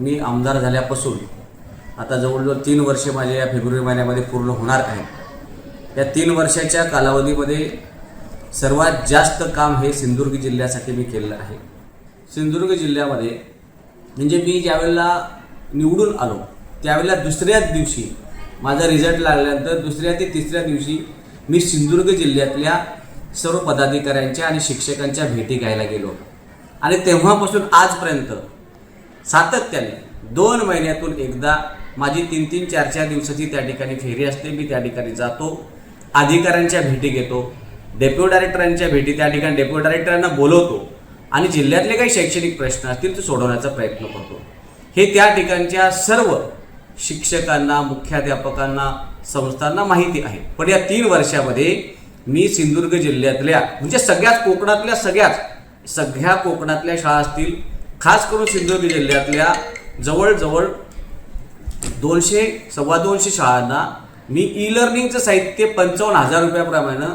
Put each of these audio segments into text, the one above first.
मी आमदार झाल्यापासून आता जवळजवळ तीन वर्षे माझ्या या फेब्रुवारी महिन्यामध्ये पूर्ण होणार आहेत. या तीन वर्षाच्या कालावधीमध्ये सर्वात जास्त काम हे सिंधुदुर्ग जिल्ह्यासाठी मी केलेलं आहे. सिंधुदुर्ग जिल्ह्यामध्ये म्हणजे मी ज्यावेळेला निवडून आलो त्यावेळेला दुसऱ्याच दिवशी माझा रिझल्ट लागल्यानंतर दुसऱ्या ते तिसऱ्या दिवशी मी सिंधुदुर्ग जिल्ह्यातल्या सर्व पदाधिकाऱ्यांच्या आणि शिक्षकांच्या भेटी घ्यायला गेलो. आणि तेव्हापासून आजपर्यंत सातत्याने दोन महिन्यातून एकदा माझी तीन तीन चार चार दिवसाची त्या ठिकाणी फेरी असते. मी त्या ठिकाणी जातो. अधिकाऱ्यांच्या भेटी घेतो. डेप्युटी डायरेक्टरांच्या भेटी त्या ठिकाणी डेप्युटी डायरेक्टरांना बोलवतो आणि जिल्ह्यातले काही शैक्षणिक प्रश्न असतील ते सोडवण्याचा प्रयत्न करतो. हे त्या ठिकाणच्या सर्व शिक्षकांना मुख्याध्यापकांना संस्थांना माहिती आहे. पण या तीन वर्षामध्ये मी सिंधुदुर्ग जिल्ह्यातल्या म्हणजे सगळ्याच कोकणातल्या सगळ्याच सगळ्या कोकणातल्या शाळा असतील खास करून सिंधुदुर्ग जिल्ह्यातल्या जवळजवळ दोनशे सव्वा दोनशे शाळांना मी ई लर्निंगचं साहित्य पंचावन्न हजार रुपयाप्रमाणे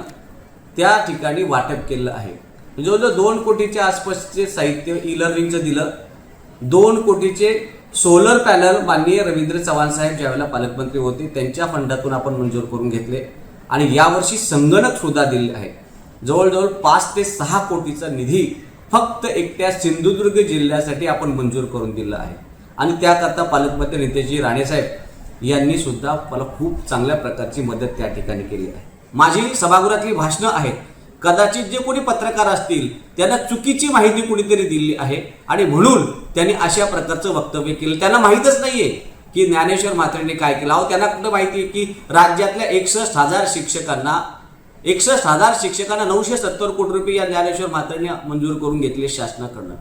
त्या ठिकाणी वाटप केलं आहे. म्हणजे जवळजवळ दोन कोटीच्या आसपासचे साहित्य ई लर्निंगचं दिलं. दोन कोटीचे सोलर पॅनल माननीय रवींद्र चव्हाण साहेब ज्यावेळेला पालकमंत्री होते त्यांच्या फंडातून आपण मंजूर करून घेतले आणि यावर्षी संगणक सुद्धा दिले आहे. जवळजवळ पाच ते सहा कोटीचा निधी फक्त एकट्या सिंधुदुर्ग जिल्ह्यासाठी आपण मंजूर करून दिलं आहे. आणि त्याकरता पालकमंत्री नेतेजी राणेसाहेब यांनी सुद्धा मला खूप चांगल्या प्रकारची मदत त्या ठिकाणी केली आहे. माझी सभागृहातली भाषणं आहेत. कदाचित जे कोणी पत्रकार असतील त्यांना चुकीची माहिती कुणीतरी दिली आहे आणि म्हणून त्यांनी अशा प्रकारचं वक्तव्य केलं. त्यांना माहीतच नाहीये की ज्ञानेश्वर म्हात्रेने काय केलं. अहो त्यांना कुठं माहिती आहे की राज्यातल्या एकसष्ट हजार शिक्षकांना एकसष्ट हजार शिक्षकांना नऊशे सत्तर कोटी रुपये या ज्ञानेश्वर म्हात्रेने मंजूर करून घेतले शासनाकडनं.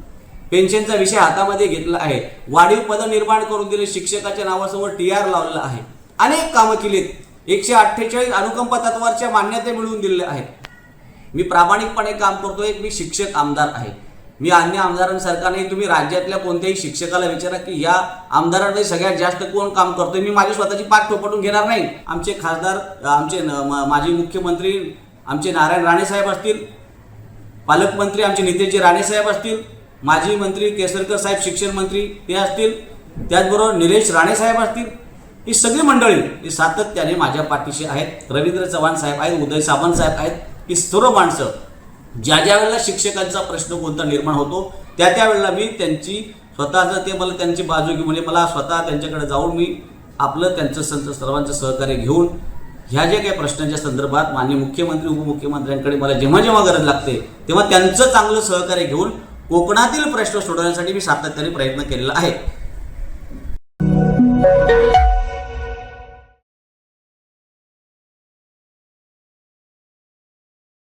पेन्शनचा विषय हातामध्ये घेतला आहे. वाढीव पद निर्माण करून दिले शिक्षकाच्या नावासमोर टी आर लावलेला आहे. अनेक कामं केलीत. एकशे अठ्ठेचाळीस अनुकंप तत्वाच्या मान्यता मिळवून दिलेल्या आहेत. मी प्रामाणिकपणे काम करतोय. मी शिक्षक आमदार आहे. मी अन्य आमदारांसारखा नाही तुम्ही राज्यातल्या कोणत्याही शिक्षकाला विचारा की या आमदारांमध्ये सगळ्यात जास्त कोण काम करतोय? मी माझी स्वतःची पाठ थोपटून घेणार नाही. आमचे खासदार आमचे न- माजी मुख्यमंत्री आमचे नारायण राणे साहेब असतील पालकमंत्री आमचे नितेशजी राणेसाहेब असतील माजी मंत्री केसरकर साहेब शिक्षण मंत्री ते असतील त्याचबरोबर निलेश राणे साहेब असतील ही सगळी मंडळी ही सातत्याने माझ्या पाठीशी आहेत. रवींद्र चव्हाण साहेब आहेत उदय सावंत साहेब आहेत ही सर्व माणसं ज्या ज्या वेळेला शिक्षकांचा प्रश्न कोणता निर्माण होतो त्या त्या वेळेला मी त्यांची स्वतःचं ते मला त्यांची बाजू घेऊन म्हणजे मला स्वतः त्यांच्याकडे जाऊन मी आपलं त्यांचं संत सर्वांचं सहकार्य घेऊन ह्या ज्या काही प्रश्नांच्या संदर्भात माननीय मुख्यमंत्री उपमुख्यमंत्र्यांकडे मला जेव्हा जेव्हा गरज लागते तेव्हा त्यांचं चांगलं सहकार्य घेऊन कोकणातील प्रश्न सोडवण्यासाठी मी सातत्याने प्रयत्न केलेला आहे.